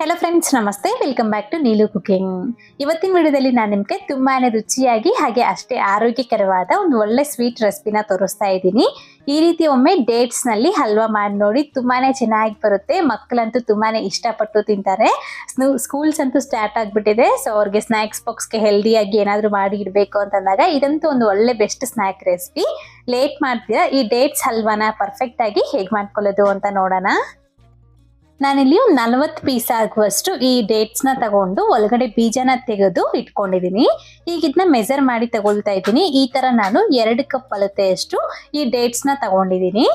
Hello friends ನಮಸ್ತೆ. Welcome back to Neelu cooking ಇವತ್ತಿನ ವಿಡಿಯೋದಲ್ಲಿ ನಾನು ನಿಮಗೆ ತುಂಬಾನೇ ರುಚಿಯಾಗಿ ಹಾಗೆ ಅಷ್ಟೇ ಆರೋಗ್ಯಕರವಾದ ಒಂದು ಒಳ್ಳೆ ಸ್ವೀಟ್ ರೆಸಿಪಿನ ತೋರಿಸ್ತಾ ಇದ್ದೀನಿ. ಈ ರೀತಿ ಒಮ್ಮೆ ಡೇಟ್ಸ್ನಲ್ಲಿ ಹಲ್ವಾ ಮಾಡಿ ನೋಡಿ ತುಂಬಾನೇ ಚೆನ್ನಾಗಿ ಬರುತ್ತೆ. ಮಕ್ಕಳಂತೂ ತುಂಬಾನೇ ಇಷ್ಟಪಟ್ಟು ತಿಂತಾರೆ. ಸ್ಕೂಲ್ಸ್ ಅಂತೂ ಸ್ಟಾರ್ಟ್ ಆಗಿಬಿಟ್ಟಿದೆ. ಸೊ ಅವ್ರಿಗೆ ಸ್ನ್ಯಾಕ್ಸ್ ಬಾಕ್ಸ್ಗೆ ಹೆಲ್ದಿಯಾಗಿ ಏನಾದರೂ ಮಾಡಿ ಇಡಬೇಕು ಅಂತಂದಾಗ ಇದಂತೂ ಒಂದು ಒಳ್ಳೆ ಬೆಸ್ಟ್ ಸ್ನ್ಯಾಕ್ ರೆಸಿಪಿ ಲೇಟ್ ಮಾಡ್ತೀರಾ ಈ ಡೇಟ್ಸ್ ಹಲ್ವಾನ ಪರ್ಫೆಕ್ಟ್ ಆಗಿ ಹೇಗೆ ಮಾಡ್ಕೊಳ್ಳೋದು ಅಂತ ನೋಡೋಣ. ನಾನಿಲ್ಲಿ ಒಂದು ನಲ್ವತ್ತು ಪೀಸ್ ಆಗುವಷ್ಟು ಈ ಡೇಟ್ಸ್ನ ತಗೊಂಡು ಒಳಗಡೆ ಬೀಜನ ತೆಗೆದು ಇಟ್ಕೊಂಡಿದ್ದೀನಿ ಈಗ ಇದನ್ನ ಮೆಜರ್ ಮಾಡಿ ತಗೊಳ್ತಾ ಇದ್ದೀನಿ. ಈ ತರ ನಾನು ಎರಡು ಕಪ್ ಅಳತೆಯಷ್ಟು ಈ ಡೇಟ್ಸ್ನ ತಗೊಂಡಿದ್ದೀನಿ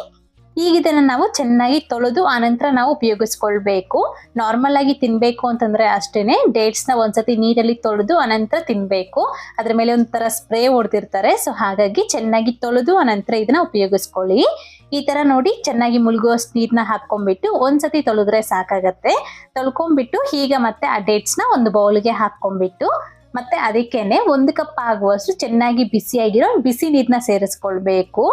ಈಗ ಇದನ್ನ ನಾವು ಚೆನ್ನಾಗಿ ತೊಳೆದು ಆನಂತರ ನಾವು ಉಪಯೋಗಿಸ್ಕೊಳ್ಬೇಕು. ನಾರ್ಮಲ್ ಆಗಿ ತಿನ್ಬೇಕು ಅಂತಂದ್ರೆ ಅಷ್ಟೇನೆ ಡೇಟ್ಸ್ನ ಒಂದ್ಸತಿ ನೀರಲ್ಲಿ ತೊಳೆದು ಅನಂತರ ತಿನ್ಬೇಕು. ಅದ್ರ ಮೇಲೆ ಒಂಥರ ಸ್ಪ್ರೇ ಹೊಡೆದಿರ್ತಾರೆ ಸೊ ಹಾಗಾಗಿ ಚೆನ್ನಾಗಿ ತೊಳೆದು ಅನಂತರ ಇದನ್ನ ಉಪಯೋಗಿಸ್ಕೊಳ್ಳಿ. ಈ ತರ ನೋಡಿ ಚೆನ್ನಾಗಿ ಮುಳುಗುವಷ್ಟು ನೀರನ್ನ ಹಾಕ್ಕೊಂಡ್ಬಿಟ್ಟು ಒಂದ್ಸತಿ ತೊಳೆದ್ರೆ ಸಾಕಾಗತ್ತೆ. ತೊಳ್ಕೊಂಡ್ಬಿಟ್ಟು ಈಗ ಮತ್ತೆ ಆ ಡೇಟ್ಸ್ನ ಒಂದು ಬೌಲ್ಗೆ ಹಾಕ್ಕೊಂಡ್ಬಿಟ್ಟು ಮತ್ತೆ ಅದಕ್ಕೇನೆ ಒಂದು ಕಪ್ ಆಗುವಷ್ಟು ಚೆನ್ನಾಗಿ ಬಿಸಿಯಾಗಿರೋ ಬಿಸಿ ನೀರನ್ನ ಸೇರಿಸ್ಕೊಳ್ಬೇಕು.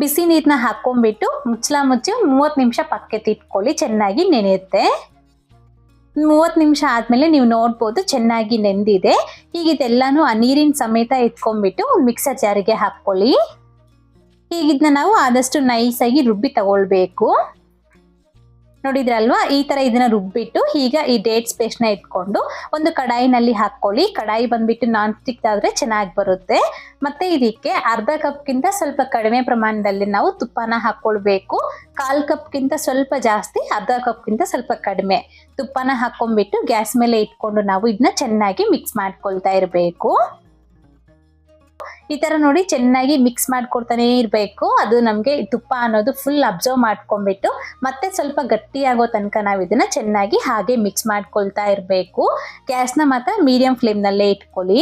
ಬಿಸಿ ನೀರನ್ನ ಹಾಕೊಂಡ್ಬಿಟ್ಟು ಮುಚ್ಚಲ ಮುಚ್ಚಿ ಮೂವತ್ತು ನಿಮಿಷ ಪಕ್ಕಕ್ಕೆ ಇಟ್ಕೊಳ್ಳಿ, ಚೆನ್ನಾಗಿ ನೆನೆಯುತ್ತೆ. ಮೂವತ್ತು ನಿಮಿಷ ಆದಮೇಲೆ ನೀವು ನೋಡ್ಬೋದು ಚೆನ್ನಾಗಿ ನೆಂದಿದೆ. ಈಗ ಇದೆಲ್ಲಾನು ಆ ನೀರಿನ ಸಮೇತ ಎತ್ಕೊಂಡ್ಬಿಟ್ಟು ಮಿಕ್ಸರ್ ಜಾರಿಗೆ ಹಾಕ್ಕೊಳ್ಳಿ. ಈಗ ನಾವು ಆದಷ್ಟು ನೈಸಾಗಿ ರುಬ್ಬಿ ತಗೊಳ್ಬೇಕು. ನೋಡಿದ್ರಲ್ವಾ? ಈ ತರ ಇದನ್ನ ರುಬ್ಬಿಟ್ಟು ಈಗ ಈ ಡೇಟ್ಸ್ ಪೇಸ್ಟ್ನ ಇಟ್ಕೊಂಡು ಒಂದು ಕಡಾಯಿನಲ್ಲಿ ಹಾಕೊಳ್ಳಿ ಕಡಾಯಿ ಬಂದ್ಬಿಟ್ಟು ನಾನ್ ಸ್ಟಿಕ್ ಆದ್ರೆ ಚೆನ್ನಾಗಿ ಬರುತ್ತೆ. ಮತ್ತೆ ಇದಕ್ಕೆ ಅರ್ಧ ಕಪ್ಗಿಂತ ಸ್ವಲ್ಪ ಕಡಿಮೆ ಪ್ರಮಾಣದಲ್ಲಿ ನಾವು ತುಪ್ಪನ ಹಾಕೊಳ್ಬೇಕು ಕಾಲ್ ಕಪ್ಗಿಂತ ಸ್ವಲ್ಪ ಜಾಸ್ತಿ, ಅರ್ಧ ಕಪ್ಗಿಂತ ಸ್ವಲ್ಪ ಕಡಿಮೆ. ತುಪ್ಪನ ಹಾಕೊಂಡ್ಬಿಟ್ಟು ಗ್ಯಾಸ್ ಮೇಲೆ ಇಟ್ಕೊಂಡು ನಾವು ಇದನ್ನ ಚೆನ್ನಾಗಿ ಮಿಕ್ಸ್ ಮಾಡ್ಕೊಳ್ತಾ ಇರಬೇಕು. ಈ ತರ ನೋಡಿ ಚೆನ್ನಾಗಿ ಮಿಕ್ಸ್ ಮಾಡ್ಕೊಡ್ತಾನೆ ಇರಬೇಕು. ಅದು ನಮಗೆ ತುಪ್ಪ ಅನ್ನೋದು ಫುಲ್ ಅಬ್ಸರ್ವ್ ಮಾಡ್ಕೊಂಡ್ಬಿಟ್ಟು ಮತ್ತೆ ಸ್ವಲ್ಪ ಗಟ್ಟಿ ಆಗೋ ತನಕ ನಾವು ಇದನ್ನ ಚೆನ್ನಾಗಿ ಹಾಗೆ ಮಿಕ್ಸ್ ಮಾಡ್ಕೊಳ್ತಾ ಇರಬೇಕು. ಗ್ಯಾಸ್ನ ಮಾತ್ರ ಮೀಡಿಯಂ ಫ್ಲೇಮ್ನಲ್ಲೇ ಇಟ್ಕೊಳ್ಳಿ.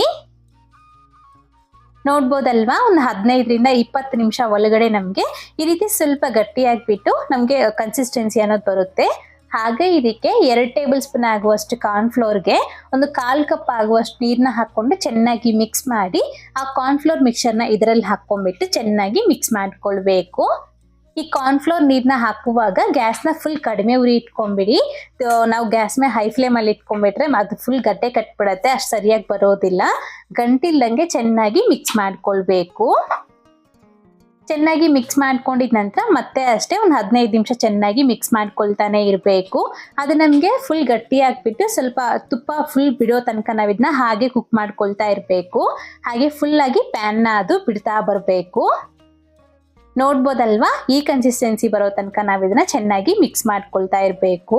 ನೋಡ್ಬೋದಲ್ವಾ? ಒಂದು ಹದಿನೈದರಿಂದ ಇಪ್ಪತ್ತು ನಿಮಿಷ ಒಳಗಡೆ ನಮಗೆ ಈ ರೀತಿ ಸ್ವಲ್ಪ ಗಟ್ಟಿಯಾಗಿಬಿಟ್ಟು ನಮಗೆ ಕನ್ಸಿಸ್ಟೆನ್ಸಿ ಅನ್ನೋದು ಬರುತ್ತೆ. ಹಾಗೆ ಇದಕ್ಕೆ ಎರಡು ಟೇಬಲ್ ಸ್ಪೂನ್ ಆಗುವಷ್ಟು ಕಾರ್ನ್ಫ್ಲೋರ್ಗೆ ಒಂದು ಕಾಲು ಕಪ್ ಆಗುವಷ್ಟು ನೀರನ್ನ ಹಾಕ್ಕೊಂಡು ಚೆನ್ನಾಗಿ ಮಿಕ್ಸ್ ಮಾಡಿ ಆ ಕಾರ್ನ್ಫ್ಲೋರ್ ಮಿಕ್ಸರ್ನ ಇದರಲ್ಲಿ ಹಾಕ್ಕೊಂಡ್ಬಿಟ್ಟು ಚೆನ್ನಾಗಿ ಮಿಕ್ಸ್ ಮಾಡಿಕೊಳ್ಬೇಕು. ಈ ಕಾರ್ನ್ಫ್ಲೋರ್ ನೀರನ್ನ ಹಾಕುವಾಗ ಗ್ಯಾಸ್ನ ಫುಲ್ ಕಡಿಮೆ ಉರಿ ಇಟ್ಕೊಂಬಿಡಿ ನಾವು ಗ್ಯಾಸ್ ಮೇಲೆ ಹೈ ಫ್ಲೇಮಲ್ಲಿ ಇಟ್ಕೊಂಡ್ಬಿಟ್ರೆ ಅದು ಫುಲ್ ಗಡ್ಡೆ ಕಟ್ಬಿಡತ್ತೆ, ಅಷ್ಟು ಸರಿಯಾಗಿ ಬರೋದಿಲ್ಲ. ಗಂಟಿಲ್ದಂಗೆ ಚೆನ್ನಾಗಿ ಮಿಕ್ಸ್ ಮಾಡ್ಕೊಳ್ಬೇಕು. ಚೆನ್ನಾಗಿ ಮಿಕ್ಸ್ ಮಾಡ್ಕೊಂಡಿದ ನಂತರ ಮತ್ತೆ ಅಷ್ಟೇ ಒಂದು ಹದಿನೈದು ನಿಮಿಷ ಚೆನ್ನಾಗಿ ಮಿಕ್ಸ್ ಮಾಡ್ಕೊಳ್ತಾನೆ ಇರಬೇಕು. ಅದು ನಮಗೆ ಫುಲ್ ಗಟ್ಟಿ ಹಾಕ್ಬಿಟ್ಟು ಸ್ವಲ್ಪ ತುಪ್ಪ ಫುಲ್ ಬಿಡೋ ತನಕ ನಾವು ಇದನ್ನ ಹಾಗೆ ಕುಕ್ ಮಾಡ್ಕೊಳ್ತಾ ಇರಬೇಕು. ಹಾಗೆ ಫುಲ್ಲಾಗಿ ಪ್ಯಾನ್ನ ಅದು ಬಿಡ್ತಾ ಬರಬೇಕು. ನೋಡ್ಬೋದಲ್ವಾ? ಈ ಕನ್ಸಿಸ್ಟೆನ್ಸಿ ಬರೋ ತನಕ ನಾವು ಇದನ್ನ ಚೆನ್ನಾಗಿ ಮಿಕ್ಸ್ ಮಾಡ್ಕೊಳ್ತಾ ಇರಬೇಕು.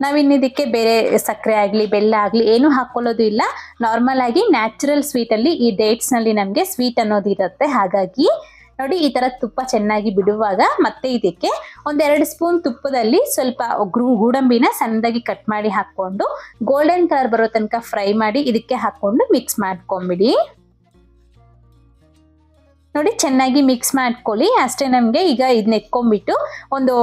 ನಾವಿನ್ನಿದಕ್ಕೆ ಬೇರೆ ಸಕ್ಕರೆ ಆಗಲಿ, ಬೆಲ್ಲ ಆಗಲಿ ಏನೂ ಹಾಕ್ಕೊಳ್ಳೋದು ಇಲ್ಲ. ನಾರ್ಮಲ್ ಆಗಿ ನ್ಯಾಚುರಲ್ ಸ್ವೀಟಲ್ಲಿ ಈ ಡೇಟ್ಸ್ನಲ್ಲಿ ನಮಗೆ ಸ್ವೀಟ್ ಅನ್ನೋದು ಇರುತ್ತೆ ಹಾಗಾಗಿ ನೋಡಿ, ಈ ತರ ತುಪ್ಪ ಚೆನ್ನಾಗಿ ಬಿಡುವಾಗ ಮತ್ತೆ ಇದಕ್ಕೆ ಒಂದೆರಡು ಸ್ಪೂನ್ ತುಪ್ಪದಲ್ಲಿ ಸ್ವಲ್ಪ ಗೂಡಂಬಿನ ಸಣ್ಣದಾಗಿ ಕಟ್ ಮಾಡಿ ಹಾಕೊಂಡು ಗೋಲ್ಡನ್ ಕಲರ್ ಬರೋ ತನಕ ಫ್ರೈ ಮಾಡಿ ಇದಕ್ಕೆ ಹಾಕೊಂಡು ಮಿಕ್ಸ್ ಮಾಡ್ಕೊಂಬಿಡಿ. ನೋಡಿ, ಚೆನ್ನಾಗಿ ಮಿಕ್ಸ್ ಮಾಡ್ಕೊಳ್ಳಿ. ಅಷ್ಟೇ ನಮಗೆ ಈಗ ಇದನ್ನ ಎತ್ಕೊಂಡ್ಬಿಟ್ಟು ಒಂದು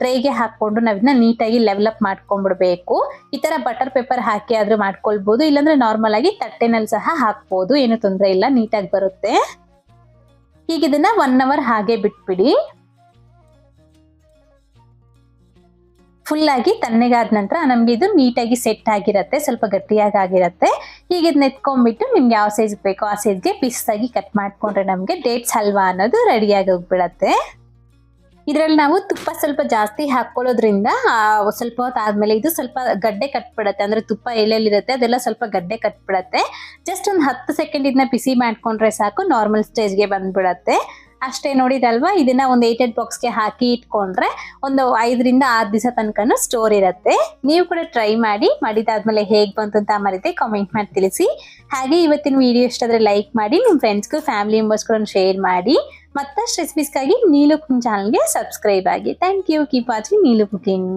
ಟ್ರೇಗೆ ಹಾಕ್ಕೊಂಡು ನಾವು ಇದನ್ನ ನೀಟಾಗಿ ಲೆವೆಲಪ್ ಮಾಡ್ಕೊಂಡ್ಬಿಡ್ಬೇಕು ಈ ಥರ ಬಟರ್ ಪೇಪರ್ ಹಾಕಿ ಆದರೂ ಮಾಡ್ಕೊಳ್ಬೋದು. ಇಲ್ಲಾಂದರೆ ನಾರ್ಮಲ್ ಆಗಿ ತಟ್ಟೆನಲ್ಲಿ ಸಹ ಹಾಕ್ಬೋದು. ಏನು ತೊಂದರೆ ಇಲ್ಲ, ನೀಟಾಗಿ ಬರುತ್ತೆ. ಈಗ ಇದನ್ನ ಒನ್ ಅವರ್ ಹಾಗೆ ಬಿಟ್ಬಿಡಿ. ಫುಲ್ ಆಗಿ ತಣ್ಣಗಾದ ನಂತರ ನಮ್ಗೆ ಇದು ನೀಟಾಗಿ ಸೆಟ್ ಆಗಿರತ್ತೆ, ಸ್ವಲ್ಪ ಗಟ್ಟಿಯಾಗಿ ಆಗಿರತ್ತೆ. ಇದನ್ನ ಎತ್ಕೊಂಡ್ಬಿಟ್ಟು ನಿಮ್ಗೆ ಯಾವ ಸೈಜ್ ಬೇಕೋ ಆ ಸೈಜ್ಗೆ ಪೀಸ್ ಆಗಿ ಕಟ್ ಮಾಡ್ಕೊಂಡ್ರೆ ನಮಗೆ ಡೇಟ್ಸ್ ಹಲ್ವಾ ಅನ್ನೋದು ರೆಡಿಯಾಗಿ ಹೋಗ್ಬಿಡತ್ತೆ. ಇದರಲ್ಲಿ ನಾವು ತುಪ್ಪ ಸ್ವಲ್ಪ ಜಾಸ್ತಿ ಹಾಕ್ಕೊಳ್ಳೋದ್ರಿಂದ ಸ್ವಲ್ಪ ಹೊತ್ತು ಆದ್ಮೇಲೆ ಇದು ಸ್ವಲ್ಪ ಗಡ್ಡೆ ಕಟ್ಬಿಡತ್ತೆ. ಅಂದ್ರೆ ತುಪ್ಪ ಎಲ್ಲೆಲ್ಲಿರುತ್ತೆ ಅದೆಲ್ಲ ಸ್ವಲ್ಪ ಗಡ್ಡೆ ಕಟ್ಬಿಡತ್ತೆ. ಜಸ್ಟ್ ಒಂದು ಹತ್ತು ಸೆಕೆಂಡ್ ಇದನ್ನ ಬಿಸಿ ಮಾಡ್ಕೊಂಡ್ರೆ ಸಾಕು ನಾರ್ಮಲ್ ಸ್ಟೇಜ್ಗೆ ಬಂದ್ಬಿಡತ್ತೆ. ಅಷ್ಟೇ ನೋಡಿದಲ್ವಾ? ಇದನ್ನ ಒಂದು ಏಟೆಡ್ ಬಾಕ್ಸ್ಗೆ ಹಾಕಿ ಇಟ್ಕೊಂಡ್ರೆ ಒಂದು ಐದರಿಂದ ಆರು ದಿವಸ ತನಕನೂ ಸ್ಟೋರ್ ಇರುತ್ತೆ. ನೀವು ಕೂಡ ಟ್ರೈ ಮಾಡಿ, ಮಾಡಿದಾದ್ಮೇಲೆ ಹೇಗೆ ಬಂತು ಅಂತ ಮರಿತೆ ಕಾಮೆಂಟ್ ಮಾಡಿ ತಿಳಿಸಿ. ಹಾಗೆ ಇವತ್ತಿನ ವಿಡಿಯೋ ಇಷ್ಟಾದ್ರೆ ಲೈಕ್ ಮಾಡಿ ನಿಮ್ಮ ಫ್ರೆಂಡ್ಸ್ಗೂ ಫ್ಯಾಮಿಲಿ ಮೆಂಬರ್ಸ್ಗಳನ್ನು ಶೇರ್ ಮಾಡಿ. ಮತ್ತಷ್ಟು ರೆಸಿಪೀಸ್ಗಾಗಿ ನೀಲು ಕುಕಿಂಗ್ ಚಾನಲ್ಗೆ ಸಬ್ಸ್ಕ್ರೈಬ್ ಆಗಿ. Thank you keep watching Neelu cooking.